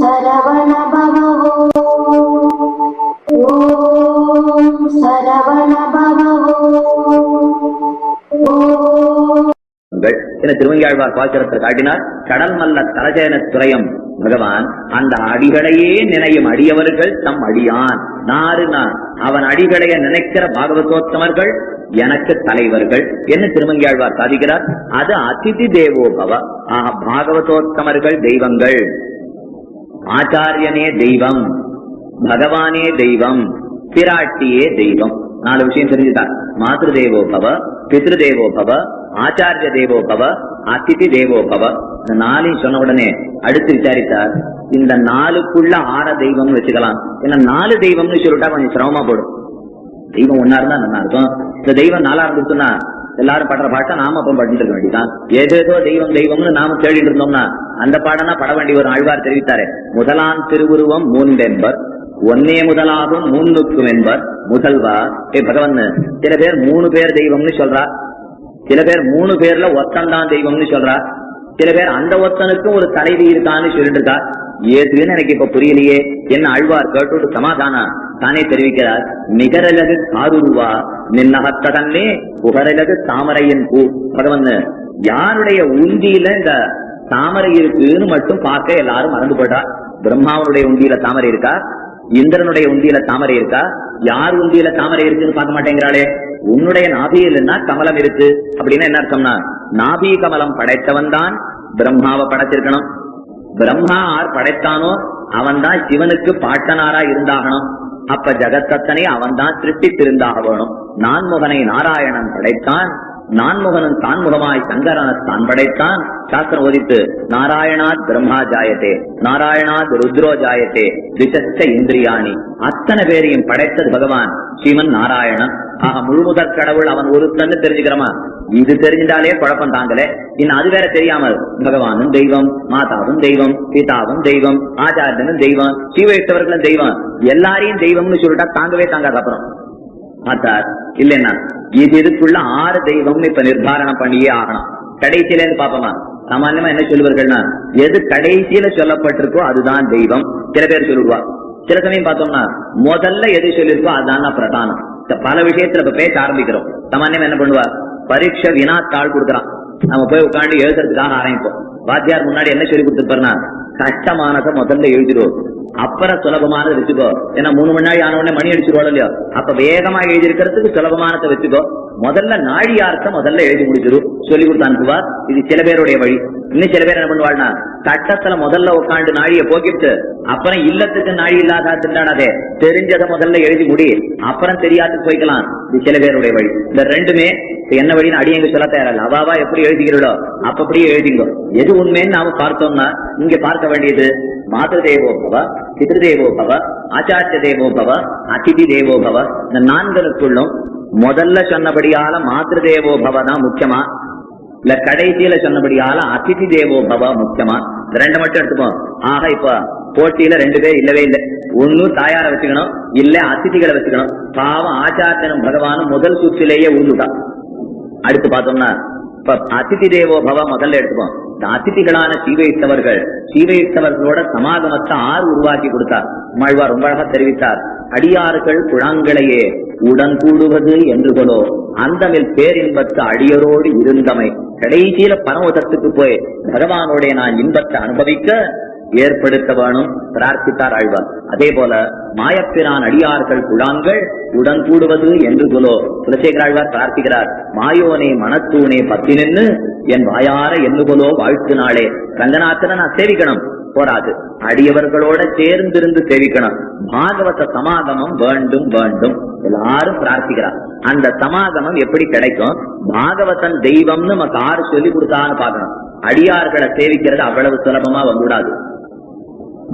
சரவண பவோ ஓம் சரவண பவோ என திருவங்கியாழ்வார் பாசுரத்தில் காட்டினார் கடல் மல்ல தலஜயன துறையம். பகவான் அந்த அடிகளையே நினையும் அடியவர்கள் தம் அடியான். நாறு நான் அவன் அடிகளைய நினைக்கிற பாகவதோத்தமர்கள் எனக்கு தலைவர்கள். என்ன திருமங்கியாழ்வார் சாதிக்கிறார்? அது அதிதி தேவோபவ ஆக பாகவதோத்தமர்கள் தெய்வங்கள். ஆச்சாரியனே தெய்வம் பகவானே தெய்வம் பிராட்டியே தெய்வம். நாலு விஷயம் தெரிஞ்சுட்டார் மாத்ரு தேவோ பவ பித்ரு தேவோ பவ ஆச்சாரிய தேவோ பவ அதிதி தேவோ பவ. இந்த நாளையும் சொன்ன உடனே அடுத்து விசாரித்தார். இந்த நாலுக்குள்ள ஆற தெய்வம்னு வச்சுக்கலாம். ஏன்னா நாலு தெய்வம்னு சொல்லிட்டா கொஞ்சம் சிரமமா போடும். தெய்வம் ஒன்னா இருந்தா நல்லா இருக்கும். இந்த தெய்வம் நாளா இருந்துச்சுன்னா எல்லாரும் படுற பாட்டை நாம அப்ப பண்ணிட்டு இருக்க வேண்டியதான் ஏதேதோ தெய்வம் தெய்வம்னு நாம தேடிட்டு இருந்தோம்னா அந்த பாடம்னா பட வேண்டிய ஒரு ஆழ்வார் தெரிவித்தாரு. முதலாம் திருவுருவம் மூன்றென்பர் ஒன்னே முதலாகும் மூன்றுக்கும் என்பர் முதல்வா? ஏ பகவன் சில பேர் மூணு பேர் தெய்வம்னு சொல்றா. சில பேர் மூணு பேர்ல ஒத்தன்தான் தெய்வம்னு சொல்றா. சில பேர் அந்த ஒத்தனுக்கும் ஒரு தலைவி இருக்கான்னு சொல்லிட்டு இருக்கா. ஏதுன்னு எனக்கு இப்ப புரியலையே. என்ன அழ்வார் கேட்டு சமாதானா? தானே தெரிவிக்கிறார். நிகரலகு காருருவா? நின்னகத்ததன்னே புகரலகு தாமரையின் பூ. பகவன் யாருடைய உந்தியில இந்த தாமரை இருக்குன்னு மட்டும் பார்க்க எல்லாரும் மறந்து போட்டா. பிரம்மாவனுடைய உண்டியில தாமரை இருக்கா? இந்திரனுடைய உண்டியில தாமரை இருக்கா? யார் உண்டியில தாமரை இருக்குன்னு பார்க்க மாட்டேங்கிறாளே? உன்னுடைய நாபியில்னா கமலம் இருக்கு. அப்படின்னா என்ன அர்த்தம்னா நாபி கமலம் படைத்தவன் தான் பிரம்மாவை படைச்சிருக்கணும் பிரம்மா ஆர் படைத்தானோ அவன் தான் சிவனுக்கு பாட்டனாரா இருந்தாகணும். அப்ப ஜகத்தத்தனை அவன் தான் திருஷ்டித்திருந்தாக வேணும். நான்முகனை நாராயணன் படைத்தான் நான்முகனும் தான்முகமாய் சங்கரன தான் படைத்தான் சாஸ்திரம் ஓதித்து நாராயணாத் பிரம்மா ஜாயத்தே நாராயணாத் ருத்ரோ ஜாயத்தே திசச்ச இந்திரியாணி. அத்தனை பேரையும் படைத்தது பகவான் ஸ்ரீமன் நாராயணன். ஆக முழுமுதற் கடவுள் அவன் ஒருத்தன்னு தெரிஞ்சுக்கிறோமா? இது தெரிஞ்சாலே குழப்பம் தாங்களே. இன்னும் அது வேற தெரியாமல் பகவானும் தெய்வம் மாதாவும் தெய்வம் பிதாவும் தெய்வம் ஆச்சாரியனும் தெய்வம் சீவைத்தவர்களும் தெய்வம் எல்லாரையும் தெய்வம்னு சொல்லிட்டா தாங்கவே தாங்காது அப்புறம். பார்த்தார். இல்லைன்னா இது இதுக்குள்ள ஆறு தெய்வம் இப்ப நிர்தாரணம் பண்ணியே ஆகணும். கடைசியில இருந்து பாப்போமா? சாமான்யமா என்ன சொல்லுவார்கள்னா எது கடைசியில சொல்லப்பட்டிருக்கோ அதுதான் தெய்வம். சில பேர் சொல்லுவா. சில சமயம் பார்த்தோம்னா முதல்ல எது சொல்லிருக்கோ அதுதான் பிரதானம். பல விஷயத்துல இப்ப பேச ஆரம்பிக்கிறோம். சாமான்யமா என்ன பண்ணுவா? பரீட்சை தாள் கொடுக்குறான். நம்ம போய் உட்காந்து எழுதுறதுக்காக ஆரம்பிப்போம். வாத்தியார் முன்னாடி என்ன சொல்லி கொடுத்துருப்பாருன்னா கஷ்டமானதை முதல்ல எழுதிடுவோம். அப்புறம் சுலபமானது வச்சுக்கோ. ஏன்னா மூணு மணி நாள் ஆன உடனே மணி அடிச்சிருவாள் இல்லையோ? அப்ப வேகமா எழுதி இருக்கிறதுக்கு சுலபமானதை வச்சுக்கோ. முதல்ல நாழியார்த்த முதல்ல எழுதி முடிச்சிரு. சொல்லி கொடுத்து அனுப்புவா இது சில பேருடைய வழி. இன்னும் சில பேர் என்ன பண்ணுவாள்னா சட்டத்துல முதல்ல உட்காந்து நாழியை போக்கிட்டு அப்புறம் இல்லத்துக்கு நாழி இல்லாத திண்டாடாதே தெரிஞ்சதை முதல்ல எழுதி முடி. அப்புறம் தெரியாதுக்கு போய்க்கலாம். இது சில பேருடைய வழி. இந்த ரெண்டுமே என்ன வழின்னு அடியங்க சொல்ல தேவையில்ல அவாவா எப்படி எழுதிக்கிறீங்களோ அப்ப அப்படியே எழுதிங்கோ. எது உண்மைன்னு நாம பார்த்தோம்னா இங்க பார்க்க வேண்டியது மாதృ தேவோ பவ தேவோ பவ ஆச்சாரிய தேவோ பவ அதிதி தேவோ பவ இந்த நான்களுக்குள்ளும் முதல்ல சொன்னபடியால மாத்திரு தேவோ பவ தான் முக்கியமா? இல்ல கடைசியில சொன்னபடியால அதிதி தேவோ பவ முக்கியமா? இந்த ரெண்டு மட்டும் எடுத்துப்போம். ஆக இப்ப போட்டியில ரெண்டு பேர் இல்லவே இல்லை. ஒண்ணு தாயார வச்சுக்கணும் இல்ல அதிதிகளை வச்சுக்கணும். பாவம் ஆச்சாரியனும் பகவானும் முதல் சுற்றிலேயே ஊந்துட்டான் அடுத்து பார்த்தோம்னா இப்ப அதிதி தேவோ பவ முதல்ல எடுத்துப்போம். இந்த அதிதிகளான சீவைத்தவர்கள் சீவைத்தவர்களோட சமாகமத்தை ஆறு உருவாக்கி கொடுத்தார். மழ்வார் ரொம்ப அழகா தெரிவித்தார். அடியார்கள் குழாங்களையே உடன் கூடுவது என்றுகளோ அந்தமில் பேரின்பத்து அடியரோடு இருந்தமை. கடைசியில பரமதத்துக்கு போய் பகவானுடைய நான் இன்பத்தை அனுபவிக்க ஏற்படுத்த வேணும் பிரார்த்தித்தார் ஆழ்வார். அதே போல மாயப்பிரான் அடியார்கள் குழாங்கள் உடன் கூடுவது என்று குலோ குலசேகர ஆழ்வார் பிரார்த்திக்கிறார். மாயோனே மனத்தூனே பத்தி நின்னு என் வாயார எண்ணுகொலோ வாழ்த்து நாளே நான் சேவிக்கணும். போராது அடியவர்களோட சேர்ந்திருந்து சேவிக்கணும். பாகவத சமாகமம் வேண்டும் வேண்டும். எல்லாரும் பிரார்த்திக்கிறார் அந்த சமாகமம் எப்படி கிடைக்கும்? பாகவதன் தெய்வம்னு நமக்கு ஆறு சொல்லி கொடுத்தான்னு பார்க்கணும். அடியார்களை சேவிக்கிறது அவ்வளவு சுலபமா வந்துடாது.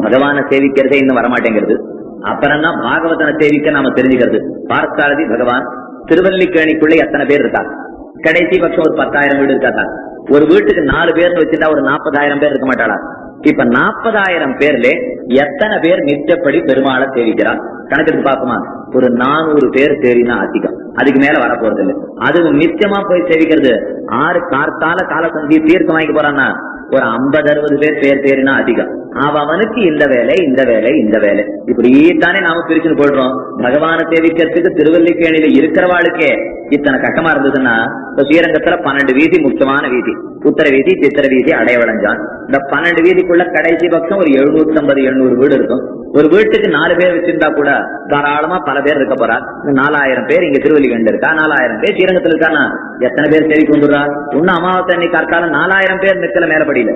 பகவானை சேவிக்கிறதே இன்னும் வரமாட்டேங்கிறது. அப்புறம் தான் பாகவதனை சேவிக்க நாம தெரிஞ்சுக்கிறது. பார்த்தாரதி பகவான். திருவல்லிக்கேணிக்குள்ளே எத்தனை பேர் இருக்கா கடைசி பட்சம் ஒரு பத்தாயிரம் வீடு இருக்காதா? ஒரு வீட்டுக்கு நாலு பேர்னு வச்சுட்டா ஒரு நாற்பதாயிரம் பேர் இருக்க மாட்டாளா? இப்ப நாற்பதாயிரம் பேர்ல எத்தனை பேர் நிச்சப்படி பெருமாளை சேவிக்கிறார் கணக்கெடுத்து பார்க்குமா ஒரு நானூறு பேர் சேரினா அதிகம். அதுக்கு மேல வர போறது இல்லை அதுவும் நிச்சயமா போய் சேவிக்கிறது. ஆறு கார்த்தால காலசந்தி தீர்க்கம் வாங்கி போறான்னா? ஒரு ஐம்பது அறுபது பேர் பேர் பேரினா அதிகம். அவனுக்கு இந்த வேலை இந்த வேலை இந்த வேலை. இப்படித்தானே நாம பிரிச்சுன்னு போடுறோம் பகவான சேவிக்கிறதுக்கு திருவல்லிக்கேணியில இருக்கிறவாளுக்கே இத்தனை கஷ்டமா இருந்ததுன்னா இப்ப ஸ்ரீரங்கத்துல பன்னெண்டு வீதி முக்கியமான வீதி. உத்தர வீதி சித்திர வீதி அடையவளஞ்சான் இந்த பன்னெண்டு வீதிக்குள்ள கடைசி பக்கம் ஒரு எழுநூத்தி ஐம்பது எழுநூறு வீடு இருக்கும். ஒரு வீட்டுக்கு நாலு பேர் வச்சிருந்தா கூட தாராளமா பல பேர் இருக்க போறா நாலாயிரம் பேர் இங்க திருவல்லிக்கேண்டு இருக்கா? நாலாயிரம் பேர் ஸ்ரீரங்கத்துல இருக்கானா? எத்தனை பேர் சேவிக்கு வந்துடுறா? இன்னும் அமாவாசை அன்னைக்கு கற்காலம் நாலாயிரம் பேர் நிக்கல மேலப்படியில.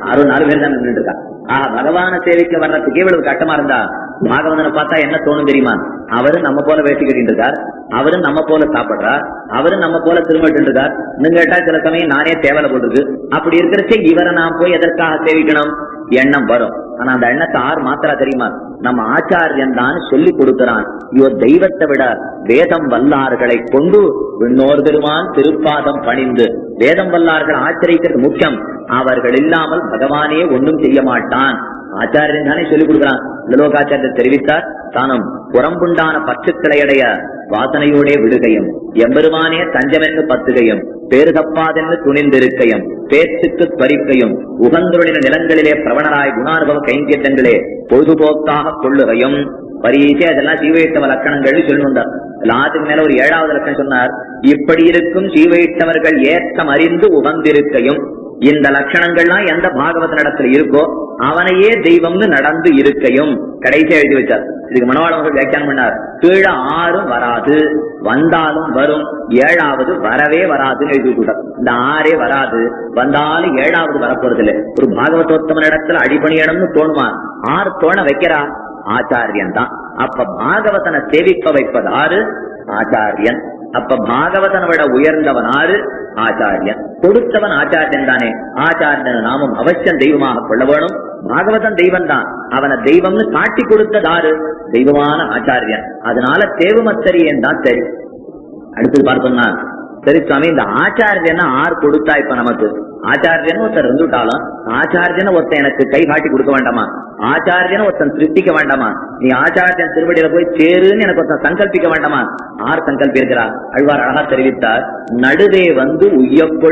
ஆறு நாலு பேர் தான் நின்றுட்டு இருக்கா. ஆஹ் பகவான சேவைக்கு வர்றதுக்கு இவ்வளவு கட்டமா இருந்தா பாகவதனை பார்த்தா என்ன தோணும் தெரியுமா? அவரு நம்ம போல வேட்டி கட்டிட்டு இருக்கார் அவரு நம்ம போல சாப்பிடுறார் அவரு நம்ம போல திரும்பிட்டு இருக்கார். கேட்டா சில சமயம் நானே தேவலை போட்டுருக்கு. அப்படி இருக்கிறச்சே இவரை நான் போய் எதற்காக சேவிக்கணும்? எண்ணம் வரும். ஆனா அந்த எண்ணத்தை ஆறு மாத்திரா தெரியுமா? நம்ம ஆச்சாரியன் தான் சொல்லி கொடுக்கிறான். ஐயோ தெய்வத்தை விட வேதம் வல்லார்களை கொண்டு விண்ணோர் பெருமான் திருப்பாதம் பணிந்து. வேதம் வல்லார்கள் ஆச்சரிக்கிறது முக்கியம். அவர்கள் இல்லாமல் பகவானே ஒன்றும் செய்ய மாட்டான். ஆச்சாரியன் தானே சொல்லிக் கொடுக்கிறான். லலோகாச்சாரியர் தெரிவித்தார் தானும் புறம்புண்டான பச்சுக்களையடைய வாசனையோடே விடுகையும் எம்பெருமானே தஞ்சமென்று பத்துகையும் பேருகப்பாதென்று துணிந்திருக்கையும் பேச்சுக்கு பறிக்கையும் உகந்தொழின நிலங்களிலே பிரவணராய் குணானுபவ கைங்கேட்டங்களே பொழுதுபோக்காக கொள்ளுகையும். பரீசே அதெல்லாம் சீவையிட்டவ லக்கணங்கள் சொல்லுண்டார் எல்லாத்துக்கு மேல ஒரு ஏழாவது லட்சணம் சொன்னார் இப்படி இருக்கும் சீவையிட்டவர்கள் ஏற்றம் அறிந்து உகந்திருக்கையும் இந்த லட்சணங்கள்லாம் எந்த பாகவத நடத்துல இருக்கோ அவனையே தெய்வம்னு நடந்து இருக்கையும். கடைசியா எழுதி வச்சார். இதுக்கு மனவாளர்கள் வியாக்கியானம் பண்ணார். கீழே ஆறும் வராது வந்தாலும் வரும் ஏழாவது வரவே வராதுன்னு எழுதி இந்த ஆறே வராது வந்தாலும் ஏழாவது வரப்போறது இல்லை ஒரு பாகவதோத்தம இடத்துல அடிபணியணும்னு தோணுமா? ஆறு தோண வைக்கிறா? ஆச்சாரியன் தான். அப்ப பாகவதனை சேவிக்க வைப்பது ஆறு? ஆச்சாரியன். அப்ப பாகவதனை விட உயர்ந்தவன் ஆறு? ஆச்சாரியன். கொடுத்தவன் ஆச்சாரியன் தானே. ஆச்சாரியன் நாமும் அவசியம் தெய்வமாக கொள்ள வேணும். பாகவதன் தெய்வம் தான் அவனை தெய்வம்னு காட்டி கொடுத்ததாரு தெய்வமான ஆச்சாரியன். அதனால தேவமத்தரியன் தான் சரி. அடுத்தது பார்த்தோம்னா சரி சுவாமி இந்த ஆச்சாரியன்னா ஆர் கொடுத்தா இப்ப நமக்கு ஆச்சாரியன் ஒருத்தர் இருந்துட்டாலும் ஆச்சாரியனை ஒருத்தன் எனக்கு கை காட்டி கொடுக்க வேண்டாமா? ஆச்சாரியனை ஒருத்தன் திருப்திக்க வேண்டாமா? நீ ஆச்சாரியன் திருவடியில போய் சேருன்னு எனக்கு ஒருத்தன் சங்கல்பிக்க வேண்டாமா? ஆர் சங்கல்பி இருக்கிறா? அழ்வார் அழகா தெரிவித்தார் நடுவே வந்து உய்யக்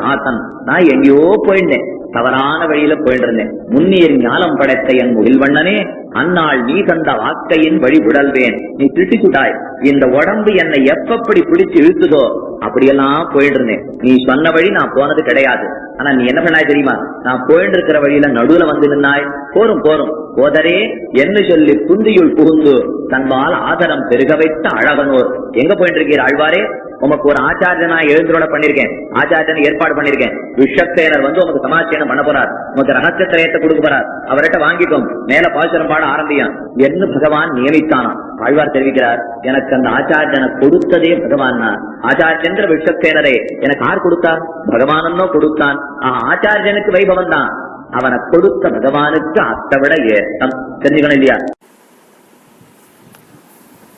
நாசன் நான் எங்கேயோ போயிருந்தேன் தவறான வழியில போயிட்டு இருந்தேன் முன்னீர் ஞானம் படைத்த என் முகில்வண்ணனே அந்நாள் நீ தந்த வாக்கையின் வழி விடல்வேன் நீ திட்டிச்சுட்டாய். இந்த உடம்பு என்னை எப்பப்படி பிடிச்சு இழுத்துதோ அப்படியெல்லாம் போயிட்டு இருந்தேன் நீ சொன்ன வழி நான் போனது கிடையாது. ஆனா நீ என்ன பண்ணாய் தெரியுமா? நான் போயிட்டு இருக்கிற வழியில நடுவுல வந்து நின்னாய். போரும் போரும். போதரே என்ன சொல்லி புந்தியுள் புகுந்து தன்பால் ஆதரம் பெருக வைத்த அழகனோர். எங்க போயிட்டு இருக்கிற ஆழ்வாரே? உமக்கு ஒரு ஆச்சாரியனா எழுந்தரோட பண்ணிருக்கேன். ஆச்சாரியன் ஏற்பாடு பண்ணிருக்கேன். விஷக்சேனர் வந்து உமக்கு சமாச்சேனம் பண்ண போறார். உமக்கு ரகசிய திரையத்தை கொடுக்க போறார். அவர்கிட்ட வாங்கிக்கும். மேல பாசுரம் பாட ஆரம்பியான். என்ன பகவான் நியமித்தானா? ஆழ்வார் தெரிவிக்கிறார். எனக்கு அந்த ஆச்சாரியனை கொடுத்ததே பகவான் ஆச்சாரியன்ற விஷக்சேனரே எனக்கு யார் கொடுத்தா பகவானோ கொடுத்தான். ஆ, ஆச்சாரியனுக்கு வைபவம் தான். அவனை கொடுத்த பகவானுக்கு அத்தை விட ஏற்றம் தெரிஞ்சுக்கணும் இல்லையா?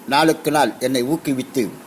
நாளுக்கு நாள் என்னை ஊக்குவித்து